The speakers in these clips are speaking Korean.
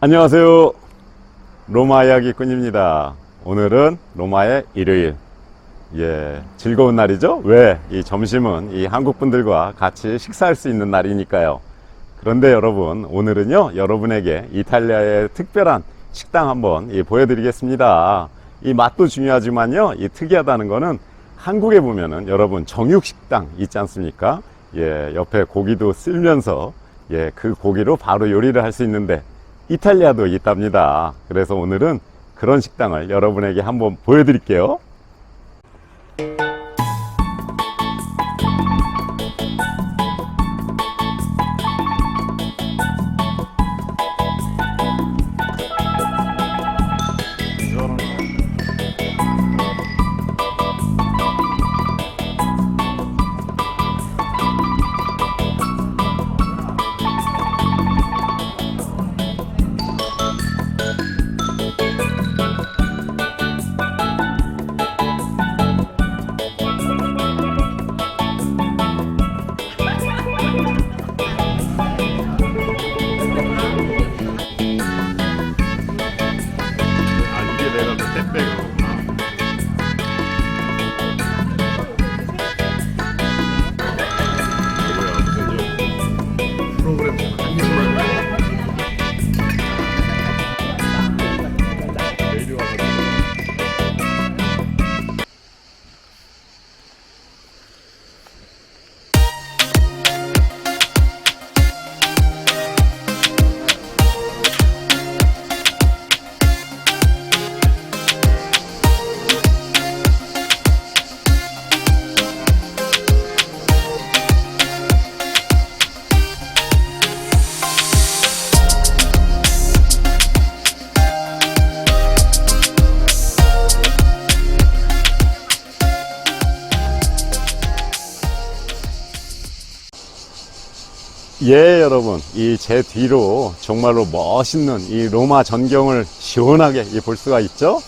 안녕하세요. 로마 이야기꾼입니다. 오늘은 로마의 일요일. 예, 즐거운 날이죠? 왜? 이 점심은 이 한국 분들과 같이 식사할 수 있는 날이니까요. 그런데 여러분, 오늘은요, 여러분에게 이탈리아의 특별한 식당 한번 예, 보여드리겠습니다. 이 맛도 중요하지만요, 이 특이하다는 거는 한국에 보면은 여러분 정육 식당 있지 않습니까? 예, 옆에 고기도 쓸면서 예, 그 고기로 바로 요리를 할 수 있는데 이탈리아도 있답니다. 그래서 오늘은 그런 식당을 여러분에게 한번 보여드릴게요. 예, 여러분. 이 제 뒤로 정말로 멋있는 이 로마 전경을 시원하게 이볼 수가 있죠?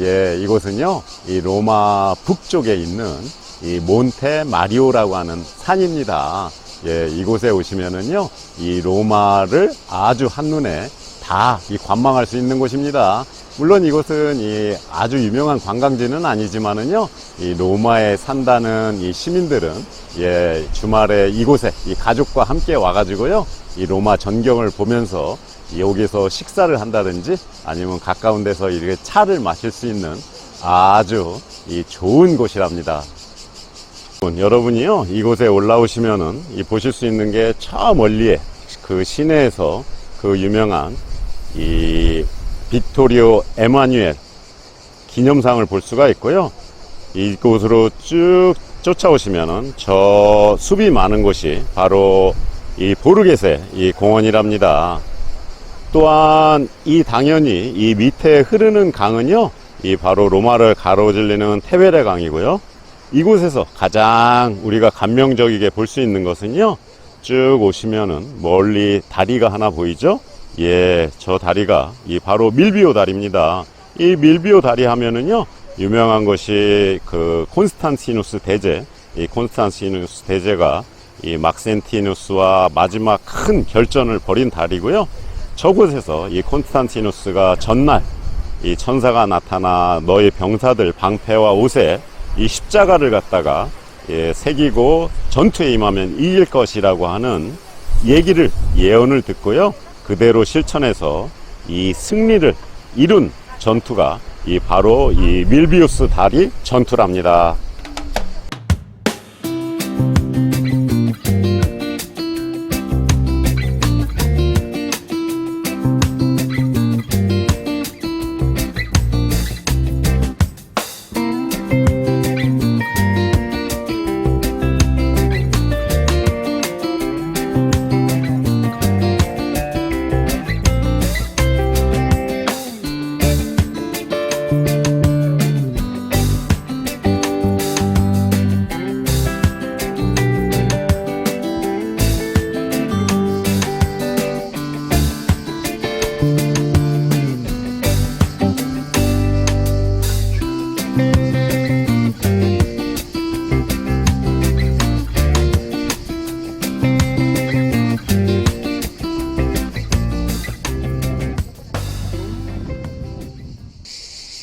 예, 이곳은요, 이 로마 북쪽에 있는 이 몬테 마리오라고 하는 산입니다. 예, 이곳에 오시면은요, 이 로마를 아주 한눈에 다 이 관망할 수 있는 곳입니다. 물론 이곳은 이 아주 유명한 관광지는 아니지만은요, 이 로마에 산다는 이 시민들은 예, 주말에 이곳에 이 가족과 함께 와가지고요, 이 로마 전경을 보면서 여기서 식사를 한다든지 아니면 가까운 데서 이렇게 차를 마실 수 있는 아주 이 좋은 곳이랍니다. 여러분이요, 이곳에 올라오시면은 이 보실 수 있는 게 저 멀리에 그 시내에서 그 유명한 이 빅토리오 에마뉴엘 기념상을 볼 수가 있고요. 이곳으로 쭉 쫓아오시면은 저 숲이 많은 곳이 바로 이 보르게세 이 공원이랍니다. 또한 이 당연히 이 밑에 흐르는 강은요, 이 바로 로마를 가로질리는 테베레 강이고요. 이곳에서 가장 우리가 감명적이게 볼 수 있는 것은요, 쭉 오시면은 멀리 다리가 하나 보이죠? 예, 저 다리가 이 바로 밀비오 다리입니다. 이 밀비오 다리 하면은요, 유명한 것이 그 콘스탄티누스 대제, 이 콘스탄티누스 대제가 이 막센티누스와 마지막 큰 결전을 벌인 다리고요. 저곳에서 이 콘스탄티누스가 전날 이 천사가 나타나 너희 병사들 방패와 옷에 이 십자가를 갖다가 예, 새기고 전투에 임하면 이길 것이라고 하는 얘기를 예언을 듣고요. 그대로 실천해서 이 승리를 이룬 전투가 이 바로 이 밀비우스 다리 전투랍니다.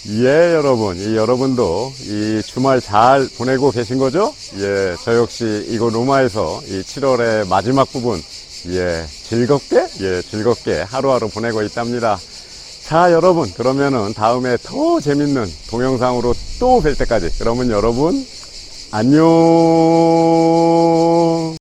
예, 여러분. 이 여러분도 이 주말 잘 보내고 계신 거죠? 예, 저 역시 이곳 로마에서 이 7월의 마지막 부분, 예, 즐겁게, 예, 즐겁게 하루하루 보내고 있답니다. 자, 여러분. 그러면은 다음에 더 재밌는 동영상으로 또 뵐 때까지. 그러면 여러분, 안녕!